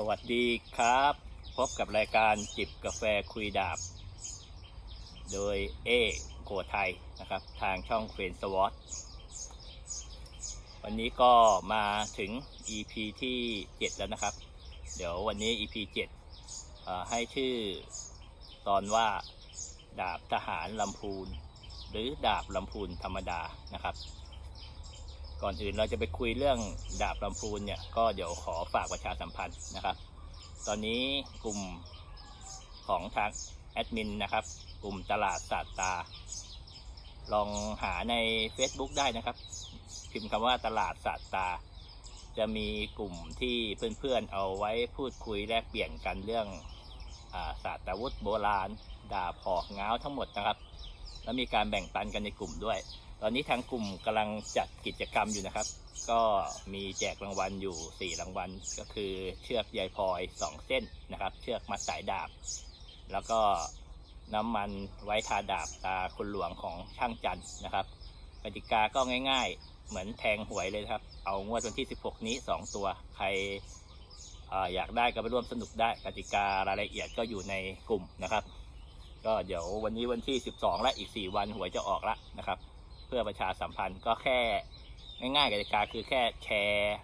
สวัสดีครับ พบกับรายการจิบกาแฟคุยดาบ โดยเอโกไทยนะครับ ทางช่องเฟนสวอตวันนี้ก็มาถึง EP ที่ 7 แล้วนะครับ เดี๋ยววันนี้ EP 7เอ่อให้ชื่อตอนว่าดาบทหารลำพูน หรือดาบลำพูนธรรมดานะครับ ก่อนอื่นเราจะไปคุยเรื่องดาบลำพูนเนี่ยก็เดี๋ยวขอฝากประชาสัมพันธ์นะครับ ตอนนี้กลุ่มของทางแอดมินนะครับ กลุ่มตลาดศาสตา ลองหาใน Facebook ได้นะครับ พิมพ์คำว่าตลาดศาสตา จะมีกลุ่มที่เพื่อนๆเอาไว้พูดคุยแลกเปลี่ยนกันเรื่องอศาสตราวุธโบราณ ดาบหอกง้าวทั้งหมดนะครับ แล้วมีการแบ่งปันกันในกลุ่มด้วย ตอนนี้ทางกลุ่มกำลังจัดกิจกรรมอยู่นะครับ ก็มีแจกรางวัลอยู่ 4 รางวัล ก็คือเชือกใยพลอย 2 เส้นนะครับ เชือกมัดสายดาบ แล้วก็น้ำมันไว้ทาดาบตาคุณหลวงของช่างจันนะครับกติกาก็ง่ายๆ เหมือนแทงหวยเลยครับ เอางวดวันที่ 16 นี้ 2 ตัว ใครอออยากได้ก็ไปร่วมสนุกได้กติการายละเอียดก็อยู่ในกลุ่มนะครับ ก็เดี๋ยววันนี้วันที่ 12 และอีก 4 วันหวยจะออกละนะครับ เพื่อประชาสัมพันธ์ก็แค่ง่ายๆกติกาคือแค่แชร์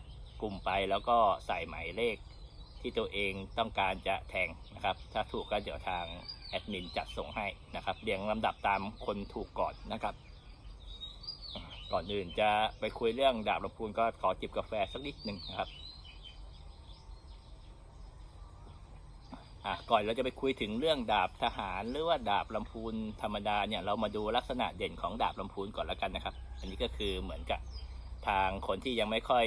กลุ่มไปแล้วก็ใส่หมายเลขที่ตัวเองต้องการจะแทงนะครับ ถ้าถูกก็เดี๋ยวทางแอดมินจัดส่งให้นะครับเรียงลำดับตามคนถูกก่อนนะครับ ก่อนอื่นจะไปคุยเรื่องดาบลำพูนก็ขอจิบกาแฟสักนิดหนึ่งนะครับ อะก่อนเราจะไปคุยถึงเรื่องดาบทหารหรือว่าดาบลำพูนธรรมดาเนี่ยเรามาดูลักษณะเด่นของดาบลำพูนก่อนแล้วกันนะครับ อันนี้ก็คือเหมือนกับทางคนที่ยังไม่ค่อย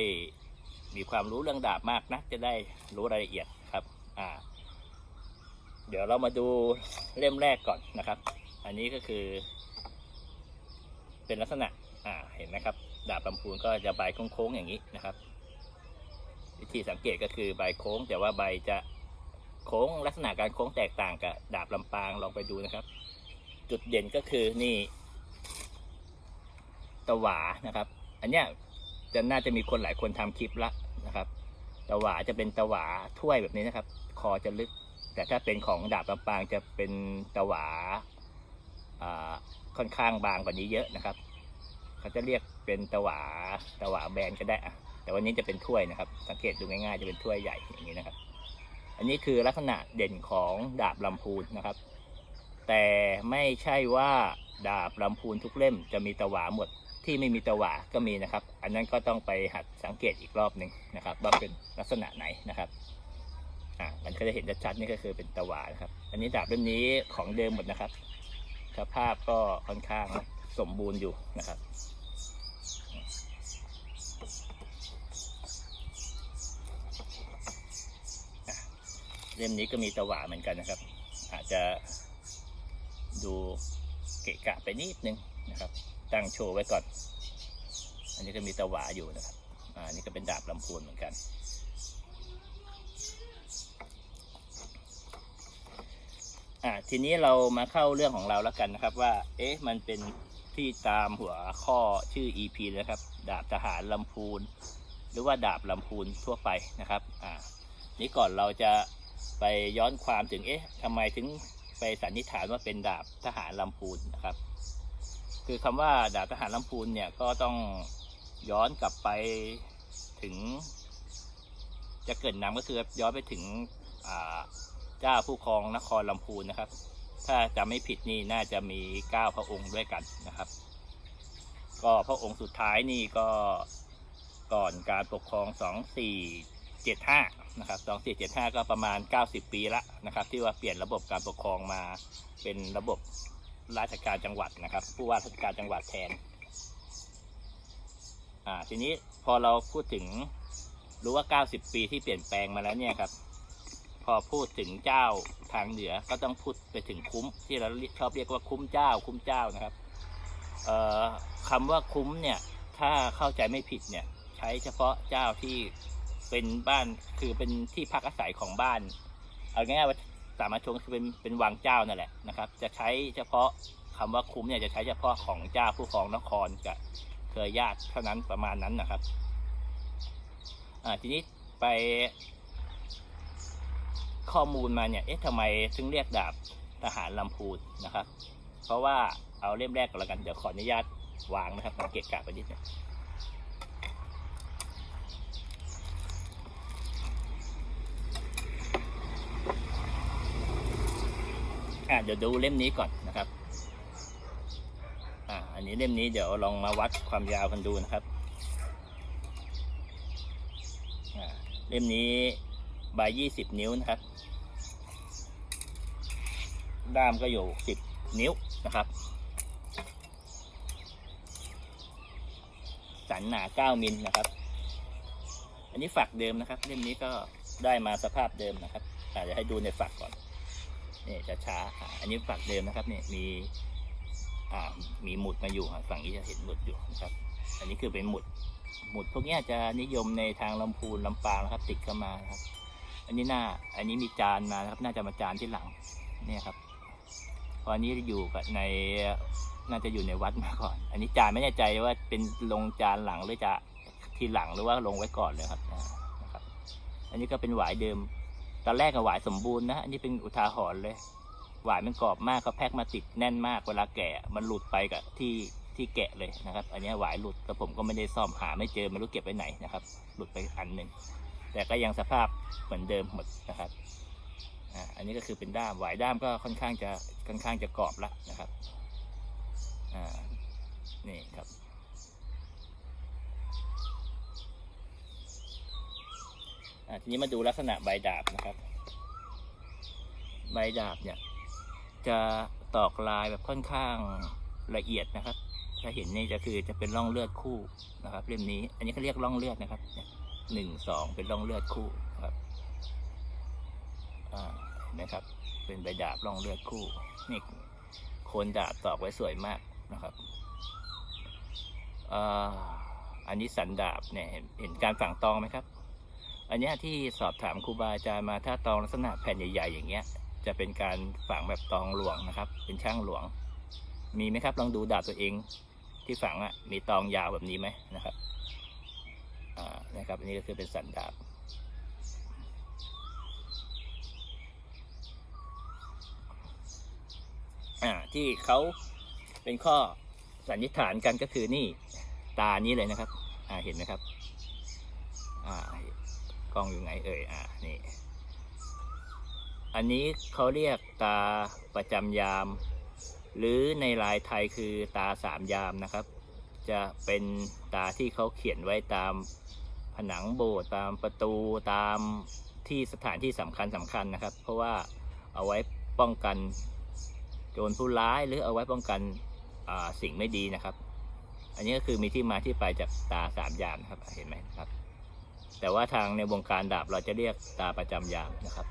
มีความรู้เรื่องดาบมากนะจะได้รู้รายละเอียดครับอ่าเดี๋ยวเรามาดูเล่มแรกก่อนนะครับ อันนี้ก็คือ เป็นลักษณะอ่าเห็นไหมครับ ดาบลำพูนก็จะใบโค้งๆอย่างนี้นะครับ วิธีสังเกตก็คือใบโค้ง แต่ว่าใบจะ โค้งลักษณะการโค้งแตกต่างกับดาบลำปางลองไปดูนะครับ จุดเด่นก็คือนี่ตะหวานะครับ อันเนี้ยจะน่าจะมีคนหลายคนทำคลิปละนะครับตะหวาจะเป็นตะหวาถ้วยแบบนี้นะครับ คอจะลึก แต่ถ้าเป็นของดาบลำปางจะเป็นตะหวาอ่าค่อนข้างบางกว่านี้เยอะนะครับ เขาจะเรียกเป็นตะหวาตะหวาแบนก็ได้อะแต่วันนี้จะเป็นถ้วยนะครับ สังเกตดูง่ายๆจะเป็นถ้วยใหญ่อย่างนี้นะครับ อันนี้คือลักษณะเด่นของดาบลำพูนนะครับ แต่ไม่ใช่ว่าดาบลำพูนทุกเล่มจะมีตะหวาหมดที่ไม่มีตะหวาก็มีนะครับ อันนั้นก็ต้องไปหัดสังเกตอีกรอบหนึ่งนะครับว่าเป็นลักษณะไหนนะครับอ่ามันก็จะเห็นชัดๆนี่ก็คือเป็นตะหวานะครับ อันนี้ดาบเล่มนี้ของเดิมหมดนะครับสภาพก็ค่อนข้างสมบูรณ์อยู่นะครับ เล่มนี้ก็มีตะหวาเหมือนกันนะครับ อาจจะดูเกะกะไปนิดนึงนะครับ ตั้งโชว์ไว้ก่อน อันนี้ก็มีตะหวาอยู่นะครับอ่าอันนี่ก็เป็นดาบลำพูนเหมือนกัน อ่าทีนี้เรามาเข้าเรื่องของเราแล้วกันนะครับ ว่า เอ๊ะมันเป็นที่ตามหัวข้อชื่อ EP นะครับ ดาบทหารลำพูน หรือว่าดาบลำพูนทั่วไปนะครับ อ่า นี้ก่อนเราจะ ไปย้อนความถึงเอ๊ะทำไมถึงไปสันนิษฐานว่าเป็นดาบทหารลำพูนนะครับ คือคำว่าดาบทหารลำพูนเนี่ยก็ต้องย้อนกลับไปถึง จะเกิดนำก็คือย้อนไปถึงเจ้าผู้ครองนครลำพูนนะครับ ถ้าจำไม่ผิดนี่น่าจะมีเก้าพระองค์ด้วยกันนะครับ ก็พระองค์สุดท้ายนี่ก็ก่อนการปกครองสองสี่เจ็ดห้า นะครับสองสี่เจ็ดห้าก็ประมาณเก้าสิบปีละนะครับ ที่ว่าเปลี่ยนระบบการปกครองมาเป็นระบบราชการจังหวัดนะครับ ผู้ว่าราชการจังหวัดแทนอ่าทีนี้พอเราพูดถึงรู้ว่าเก้าสิบปีที่เปลี่ยนแปลงมาแล้วเนี่ยครับ พอพูดถึงเจ้าทางเหนือก็ต้องพูดไปถึงคุ้มที่เราชอบเรียกว่าคุ้มเจ้า คุ้มเจ้านะครับเอ่อคำว่าคุ้มเนี่ยถ้าเข้าใจไม่ผิดเนี่ยใช้เฉพาะเจ้าที่ เป็นบ้านคือเป็นที่พักอาศัยของบ้าน เอาง่ายๆว่าสามัญชนคือเป็นเป็นวังเจ้านั่นแหละนะครับ จะใช้เฉพาะคำว่าคุ้มเนี่ยจะใช้เฉพาะของเจ้าผู้ครองนครกับเครือญาติเท่านั้นประมาณนั้นนะครับอ่าทีนี้ไปข้อมูลมาเนี่ย เอ๊ะทำไมถึงเรียกดาบทหารลำพูนนะครับ เพราะว่าเอาเล่มแรกก่อนละกัน เดี๋ยวขออนุญาตวางนะครับเกะกะไปนิดนึง อะเดี๋ยวดูเล่มนี้ก่อนนะครับอ่าอันนี้เล่มนี้เดี๋ยวลองมาวัดความยาวกันดูนะครับอ่าเล่มนี้ใบยี่สิบนิ้วนะครับ ด้ามก็อยู่สิบนิ้วนะครับ สันหนาเก้ามิลนะครับ อันนี้ฝักเดิมนะครับ เล่มนี้ก็ได้มาสภาพเดิมนะครับอาจจะเดี๋ยวให้ดูในฝักก่อน นี่จะช้าๆอ่าอันนี้ฝักเดิมนะครับเนี่ยมีอ่ามีหมุดมาอยู่ฝั่งนี้จะเห็นหมุดอยู่นะครับ อันนี้คือเป็นหมุดหมุดพวกนี้จะนิยมในทางลำพูนลำปางนะครับ ติดเข้ามาครับ อันนี้หน้าอันนี้มีจานมานะครับ น่าจะมาจานที่หลังเนี่ยครับเพราะอันนี้อยู่กับในน่าจะอยู่ในวัดมาก่อน อันนี้จานไม่แน่ใจว่าเป็นลงจานหลังหรือจะทีหลังหรือว่าลงไว้ก่อนเลยครับนะครับ อันนี้ก็เป็นหวายเดิม ตอนแรกกับหวายสมบูรณ์นะอันนี้เป็นอุทาหรณ์เลย หวายมันกรอบมากเขาแพ็คมาติดแน่นมากเวลาแกะมันหลุดไปกับที่ที่แกะเลยนะครับ อันนี้หวายหลุดแต่ผมก็ไม่ได้ซ่อมหาไม่เจอไม่รู้เก็บไว้ไหนนะครับ หลุดไปอันหนึ่งแต่ก็ยังสภาพเหมือนเดิมหมดนะครับอันนี้ก็คือเป็นด้ามหวายด้ามก็ค่อนข้างจะค่อนข้างจะกรอบละนะครับ อ่า นี่ครับ อ่า ทีนี้มาดูลักษณะใบดาบนะครับ ใบดาบเนี่ย จะตอกลายแบบค่อนข้างละเอียดนะครับ ถ้าเห็นนี่จะคือจะเป็นร่องเลือดคู่นะครับเล่มนี้ อันนี้เขาเรียกร่องเลือดนะครับหนึ่งสองเป็นร่องเลือดคู่นะครับอ่าเห็นะครับ เป็นใบดาบร่องเลือดคู่นี่โคนดาบตอกไว้สวยมากนะครับอ่าอันนี้สันดาบเนี่ยเห็นเห็นการฝังตองไหมครับ อันนี้ที่สอบถามครูบาอาจารย์มาถ้าตองลักษณะแผ่นใหญ่ๆ อย่างเงี้ย จะเป็นการฝังแบบตองหลวงนะครับ เป็นช่างหลวง มีไหมครับ ลองดูดาบตัวเองที่ฝังอะมีตองยาวแบบนี้ไหมนะครับอ่านะครับอันนี้ก็คือเป็นสันดาบอ่าที่เขาเป็นข้อสันนิษฐานกันก็คือนี่ตานี้เลยนะครับ อ่าเห็นไหมครับ อ่า ล้องอยู่ไหนเอ่ยอ่านี่ อันนี้เขาเรียกตาประจำยาม หรือในลายไทยคือตาสามยามนะครับ จะเป็นตาที่เขาเขียนไว้ตามผนังโบสถ์ตามประตูตามที่สถานที่สำคัญสำคัญนะครับ เพราะว่าเอาไว้ป้องกันโจรผู้ร้ายหรือเอาไว้ป้องกันสิ่งไม่ดีนะครับ อันนี้ก็คือมีที่มาที่ไปจากตาสามยามครับเห็นไหมครับ แต่ว่าทางในวงการดาบเราจะเรียกตาประจำยามนะครับ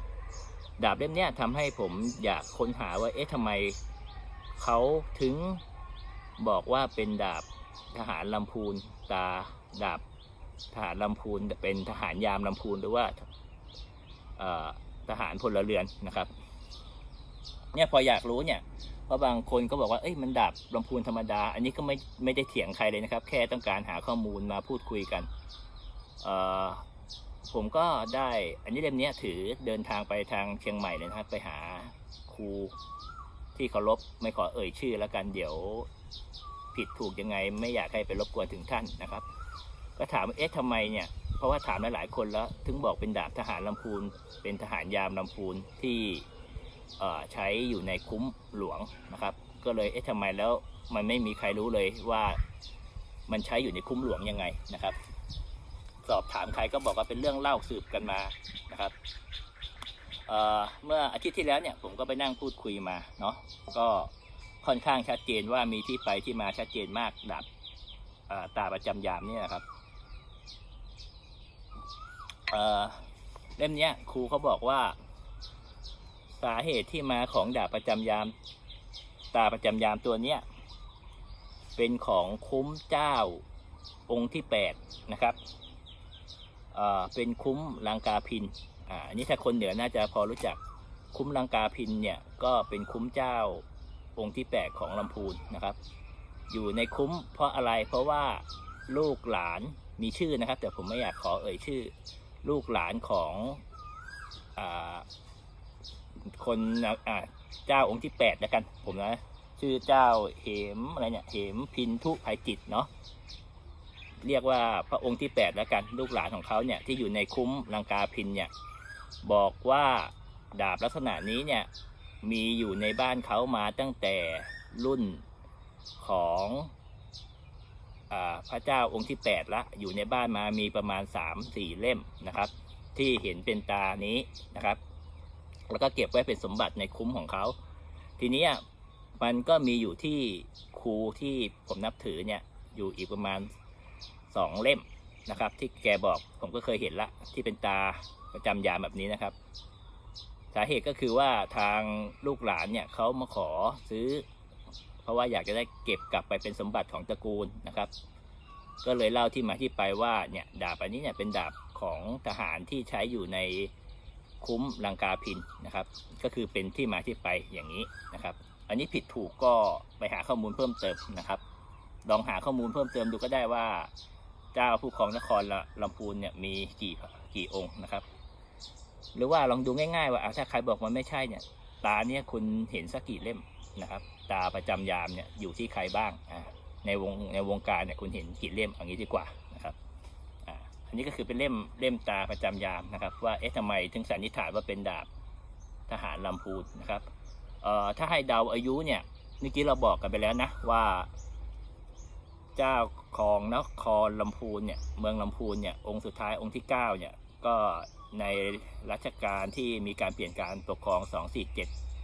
ดาบเล่มนี้ยทำให้ผมอยากค้นหาว่าเอ๊ะทำไมเขาถึงบอกว่าเป็นดาบทหารลำพูนตาดาบทหารลำพูนเป็นทหารยามลำพูนหรือว่าทหารพลเรือนนะครับเนี่ยพออยากรู้เนี่ยเพราะบางคนก็บอกว่าเอ้ยมันดาบลำพูนธรรมดา อันนี้ก็ไม่ไม่ได้เถียงใครเลยนะครับ แค่ต้องการหาข้อมูลมาพูดคุยกัน ผมก็ได้อันนี้เล่มนี้ถือเดินทางไปทางเชียงใหม่เลยนะครับไปหาครูที่เคารพไม่ขอเอ่ยชื่อแล้วกันเดี๋ยวผิดถูกยังไง ไม่อยากให้ไปรบกวนถึงท่านนะครับ ก็ถามเอ๊ะทำไมเนี่ยเพราะว่าถามหลายๆคนแล้วถึงบอกเป็นดาบทหารลำพูน เป็นทหารยามลำพูนที่ใช้อยู่ในคุ้มหลวงนะครับ ก็เลยเอ๊ะทำไมแล้วมันไม่มีใครรู้เลยว่ามันใช้อยู่ในคุ้มหลวงยังไงนะครับ สอบถามใครก็บอกว่าเป็นเรื่องเล่าสืบกันมานะครับเเมื่ออาทิตย์ที่แล้วเนี่ยผมก็ไปนั่งพูดคุยมาเนาะก็ค่อนข้างชัดเจนว่ามีที่ไปที่มาชัดเจนมากดับตาประจำยามเนี่ยครับเอ่อเล่มนี้ครูเขาบอกว่า สาเหตุที่มาของดาบประจำยาม ตาประจำยามตัวเนี้ยเป็นของคุ้มเจ้าองค์ที่แปดนะครับ เป็นคุ้มลังกาพินอ่าอันนี้ถ้าคนเหนือน่าจะพอรู้จักคุ้มลังกาพินเนี่ยก็เป็นคุ้มเจ้าองค์ที่แปดของลำพูนนะครับ อยู่ในคุ้มเพราะอะไรเพราะว่าลูกหลานมีชื่อนะครับ แต่ผมไม่อยากขอเอ่ยชื่อ ลูกหลานของอคนเจ้าองค์ที่แปดแล้วกันผมนะชื่อเจ้าเหมอะไรเนี่ยเหมพินทุภัยจิตเนาะ เรียกว่าพระองค์ที่แปดแล้วกันลูกหลานของเขาเนี่ยที่อยู่ในคุ้มลังกาพินเนี่ยบอกว่าดาบลักษณะนี้เนี่ยมีอยู่ในบ้านเขามาตั้งแต่รุ่นของอพระเจ้าองค์ที่แปดละ อยู่ในบ้านมามีประมาณสามสี่เล่มนะครับ ที่เห็นเป็นตานี้นะครับ แล้วก็เก็บไว้เป็นสมบัติในคุ้มของเขา ทีนี้มันก็มีอยู่ที่ครูที่ผมนับถือเนี่ยอยู่อีกประมาณ สองเล่มนะครับ ที่แกบอกผมก็เคยเห็นละ ที่เป็นตาประจำยามแบบนี้นะครับ สาเหตุก็คือว่าทางลูกหลานเนี่ยเขามาขอซื้อ เพราะว่าอยากจะได้เก็บกลับไปเป็นสมบัติของตระกูลนะครับ ก็เลยเล่าที่มาที่ไปว่าเนี่ยดาบอันนี้เนี่ยเป็นดาบของทหารที่ใช้อยู่ในคุ้มลังกาพินนะครับ ก็คือเป็นที่มาที่ไปอย่างนี้นะครับ อันนี้ผิดถูกก็ไปหาข้อมูลเพิ่มเติมนะครับ ลองหาข้อมูลเพิ่มเติมดูก็ได้ว่า เจ้าผู้ครองนครลลำพูนเนี่ยมีกี่กี่องค์นะครับ หรือว่าลองดูง่ายๆว่าถ้าใครบอกมันไม่ใช่เนี่ย ตาเนี่ยคุณเห็นสักกี่เล่มนะครับ ตาประจำยามเนี่ยอยู่ที่ใครบ้างในวงในวงการเนี่ยคุณเห็นกี่เล่มอย่างนี้ดีกว่านะครับอันนี้ก็คือเป็นเล่มเล่มตาประจำยามนะครับ ว่าเอ๊ะทำไมถึงสันนิษฐานว่าเป็นดาบทหารลำพูนนะครับเอ่อถ้าให้เดาอายุเนี่ยเมื่อกี้เราบอกกันไปแล้วนะว่า เจ้าของนครลำพูนเนี่ยเมืองลำพูนเนี่ยองค์สุดท้ายองค์ที่9เนี่ยก็ในรัชกาลที่มีการเปลี่ยนการปกครอง 2 4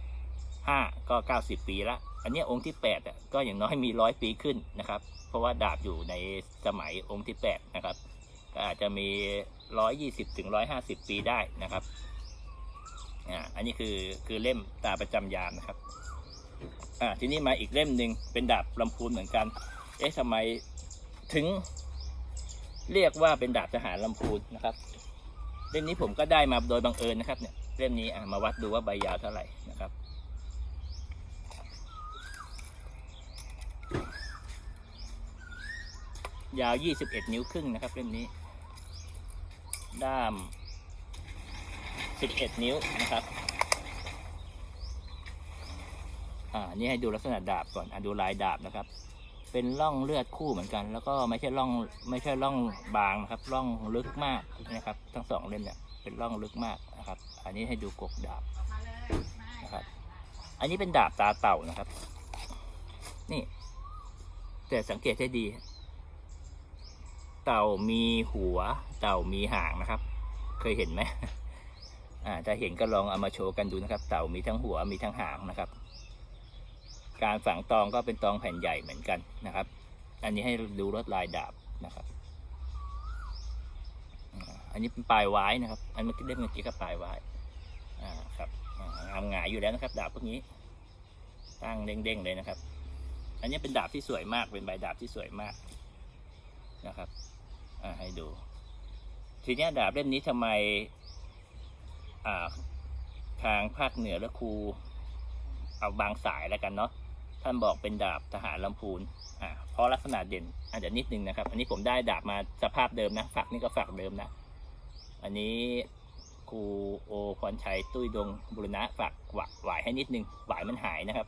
7 5 ก็ 90 ปีละอันนี้องค์ที่8อะก็อย่างน้อยมีร้อยปีขึ้นนะครับ เพราะว่าดาบอยู่ในสมัยองค์ที่ 8 นะครับ ก็อาจจะมี 120ถึง150 ปีได้นะครับอ่าอันนี้คือคือเล่มตาประจำยามนะครับอ่าทีนี้มาอีกเล่มหนึ่งเป็นดาบลำพูนเหมือนกัน อ๊ะทำไมถึงเรียกว่าเป็นดาบทหารลำพูนนะครับเล่มนี้ผมก็ได้มาโดยบังเอิญนะครับเนี่ยเล่มนี้มาวัดดูว่าใบยาวเท่าไหร่นะครับ ยาว 21 นิ้วครึ่งนะครับเล่มนี้ ด้าม 11 นิ้วนะครับอ่านี่ให้ดูลักษณะดาบก่อนอะดูลายดาบนะครับ เป็นร่องเลือดคู่เหมือนกัน แล้วก็ไม่ใช่ร่องไม่ใช่ร่องบางนะครับร่องลึกมากนะครับ ทั้งสองเล่มเนี่ยเป็นร่องลึกมากนะครับ อันนี้ให้ดูกกดาบนะครับ อันนี้เป็นดาบตาเต่านะครับ นี่ แต่สังเกตให้ดี เต่ามีหัว เต่ามีหางนะครับ เคยเห็นไหมอ่าถ้าเห็นก็ลองเอามาโชว์กันดูนะครับ เต่ามีทั้งหัวมีทั้งหางนะครับ การฝังตองก็เป็นตองแผ่นใหญ่เหมือนกันนะครับ อันนี้ให้ดูลวดลายดาบนะครับ อันนี้เป็นปลายไว้นะครับ อันเมื่อกี้เล่มเมื่อกี้ก็ปลายไว้อ่าครับงามหงายอยู่แล้วนะครับ ดาบพวกนี้ ตั้งเด้งๆเลยนะครับ อันนี้เป็นดาบที่สวยมาก เป็นใบดาบที่สวยมากนะครับอ่าให้ดู ทีนี้ดาบเล่มนี้ทำไมอ่าทางภาคเหนือและครูเอาบางสายแล้วกันเนาะ ท่านบอกเป็นดาบทหารลำพูนอ่าเพราะลักษณะเด่นอาจจะนิดนึงนะครับ อันนี้ผมได้ดาบมาสภาพเดิมนะฝักนี่ก็ฝักเดิมนะ อันนี้ครูโอพรชัยตุ้ยดงบุรณะฝักหวะหวายให้นิดนึงหวายมันหายนะครับ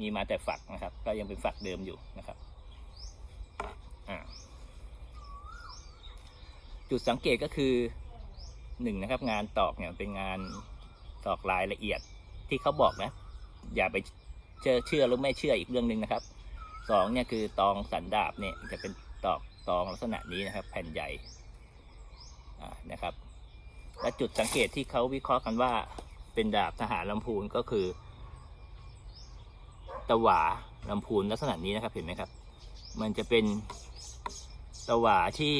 มีมาแต่ฝักนะครับ ก็ยังเป็นฝักเดิมอยู่นะครับอ่าจุดสังเกตก็คือหนึ่งนะครับ งานตอกเนี่ยเป็นงานตอกลายละเอียดที่เขาบอกนะ อย่าไป เชื่อเชื่อหรือไม่เชื่ออีกเรื่องหนึ่งนะครับสองเนี่ยคือตองสันดาบเนี่ยจะเป็นตอกตองลักษณะนี้นะครับ แผ่นใหญ่นะครับ และจุดสังเกตที่เขาวิเคราะห์กันว่าเป็นดาบทหารลำพูนก็คือ ตะหวาลำพูนลักษณะนี้นะครับเห็นไหมครับ มันจะเป็นตะหวาที่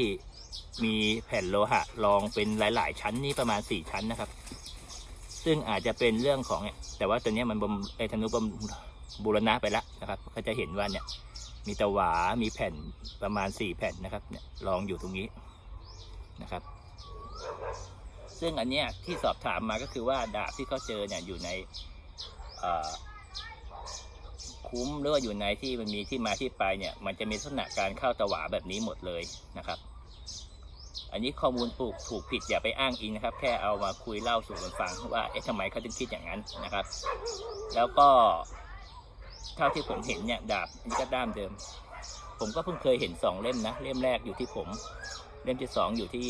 มีแผ่นโลหะรองเป็นหลาย ๆ ชั้นนี่ประมาณสี่ชั้นนะครับ ซึ่งอาจจะเป็นเรื่องของเนี่ยแต่ว่าตัวนี้มันบำไอธนุบำ บูรณะไปแล้วนะครับ ก็จะเห็นว่าเนี่ยมีตะหวา มีแผ่นประมาณสี่แผ่นนะครับเนี่ยรองอยู่ตรงนี้นะครับ ซึ่งอันเนี้ยที่สอบถามมาก็คือว่าดาบที่เขาเจอเนี่ยอยู่ในคุ้มหรือว่าอยู่ในที่มันมีที่มาที่ไปเนี่ย มันจะมีลักษณะการเข้าตะหวาแบบนี้หมดเลยนะครับ อันนี้ข้อมูลถูกถูกผิดอย่าไปอ้างอิงนะครับ แค่เอามาคุยเล่าสู่กันฟังว่าเอ๊ะทำไมเขาถึงคิดอย่างนั้นนะครับ แล้วก็ เท่าที่ผมเห็นเนี่ยดาบอันนี้ก็ด้ามเดิม ผมก็เพิ่งเคยเห็นสองเล่มนะเล่มแรกอยู่ที่ผม เล่มที่สองอยู่ที่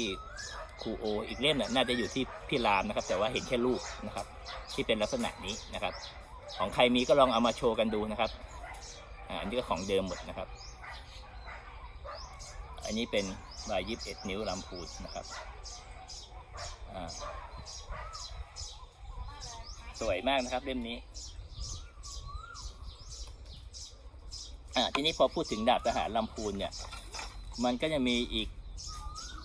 ครูโอ อีกเล่มน่ะน่าจะอยู่ที่พี่รามนะครับ แต่ว่าเห็นแค่รูปนะครับ ที่เป็นลักษณะนี้นะครับ ของใครมีก็ลองเอามาโชว์กันดูนะครับอันนี้ก็ของเดิมหมดนะครับ อันนี้เป็นลายยิบเอ็ดนิ้วลำพูนนะครับสวยมากนะครับเล่มนี้ อ่าทีนี้พอพูดถึงดาบทหารลำพูนเนี่ย มันก็จะมีอีก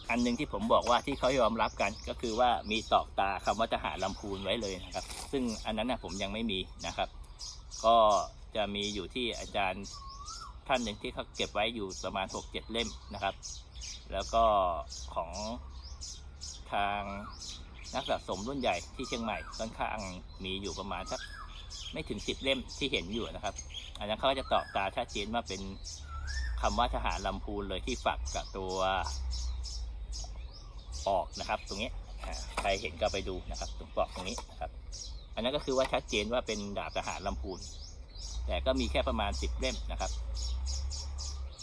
อันหนึงที่ผมบอกว่าที่เขายอมรับกันก็คือว่ามีตอกตาคำว่าทหารลำพูนไว้เลยนะครับ ซึ่งอันนั้นนะผมยังไม่มีนะครับ ก็จะมีอยู่ที่อาจารย์ท่านหนึ่งที่เขาเก็บไว้อยู่ประมาณ 6-7 เล่มนะครับ แล้วก็ของทางนักสะสมรุ่นใหญ่ที่เชียงใหม่ค่อนข้างมีอยู่ประมาณสัก ไม่ถึง10เล่มที่เห็นอยู่นะครับ อันนั้นเขาก็จะตอกตาชัดเจนว่าเป็นคำว่าทหารลำพูนเลยที่ฝักกับตัวปอกนะครับ ตรงนี้ใครเห็นก็ไปดูนะครับตรงปอกตรงนี้นะครับอันนั้นก็คือว่าชัดเจนว่าเป็นดาบทหารลำพูน แต่ก็มีแค่ประมาณ10เล่มนะครับ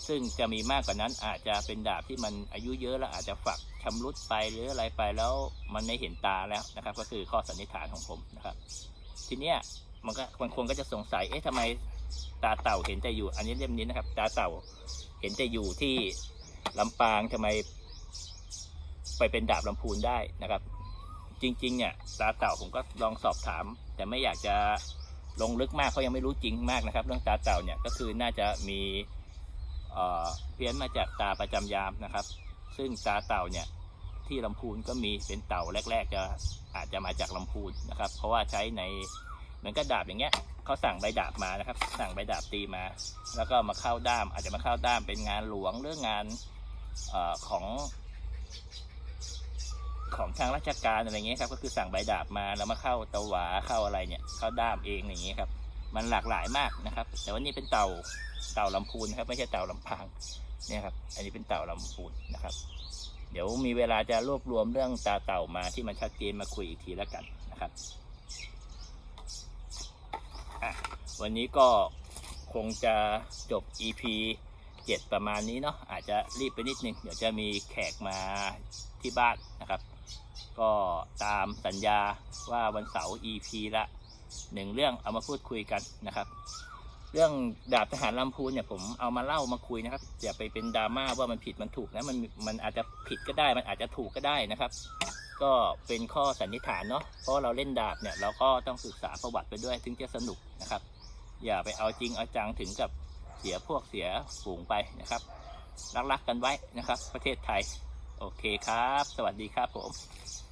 ซึ่งจะมีมากกว่านั้นอาจจะเป็นดาบที่มันอายุเยอะแล้วอาจจะฝักชำรุดไปหรืออะไรไปแล้วมันไม่เห็นตาแล้วนะครับ ก็คือข้อสันนิษฐานของผมนะครับ ทีเนี้ย มันก็บางคนก็จะสงสัย เอ๊ะทำไมตาเต่าเห็นแต่อยู่ อันนี้เล่มนี้นะครับ ตาเต่าเห็นแต่อยู่ที่ลำปางทำไม ไปเป็นดาบลำพูนได้นะครับ จริงๆเนี่ยตาเต่าผมก็ลองสอบถาม แต่ไม่อยากจะลงลึกมากเพราะยังไม่รู้จริงมากนะครับ เรื่องตาเต่าเนี่ยก็คือน่าจะมีเพี้ยนมาจากตาประจำยามนะครับ ซึ่งตาเต่าเนี่ยที่ลำพูนก็มีเป็นเต่าแรก ๆ จะอาจจะมาจากลำพูนนะครับ เพราะว่าใช้ใน มือนกับดาบอย่างเงี้ยเขาสั่งใบดาบมานะครับ สั่งใบดาบตีมา แล้วก็มาเข้าด้าม อาจจะมาเข้าด้ามเป็นงานหลวงหรืองานอของ ของทางราชการอะไรเงี้ยครับ ก็คือสั่งใบดาบมาแล้วมาเข้าตะหวาเข้าอะไรเนี่ย เข้าด้ามเองอย่างเงี้ยครับ มันหลากหลายมากนะครับ แต่ว่านี่เป็นเต่าเต่าลำพูนครับไม่ใช่เต่าลำพางเนี่ยครับ อันนี้เป็นเต่าลำพูนนะครับ เดี๋ยวมีเวลาจะรวบรวมเรื่องตาเต่ามาที่มันชัดเจนมาคุยอีกทีแล้วกันนะครับ วันนี้ก็คงจะจบ EP 7 ประมาณนี้เนาะอาจจะรีบไปนิดนึง เดี๋ยวจะมีแขกมาที่บ้านนะครับ ก็ตามสัญญาว่าวันเสาร์ EP ละหนึ่งเรื่องเอามาพูดคุยกันนะครับ เรื่องดาบทหารลำพูนเนี่ยผมเอามาเล่ามาคุยนะครับอย่าไปเป็นดราม่าว่ามันผิดมันถูกนะมันมันอาจจะผิดก็ได้มันอาจจะถูกก็ได้นะครับ ก็เป็นข้อสันนิษฐานเนาะเพราะเราเล่นดาบเนี่ยเราก็ต้องศึกษาประวัติไปด้วยถึงจะสนุกนะครับ อย่าไปเอาจริงเอาจังถึงกับเสียพวกเสียฝูงไปนะครับ รักๆกันไว้นะครับ ประเทศไทย โอเคครับ สวัสดีครับผม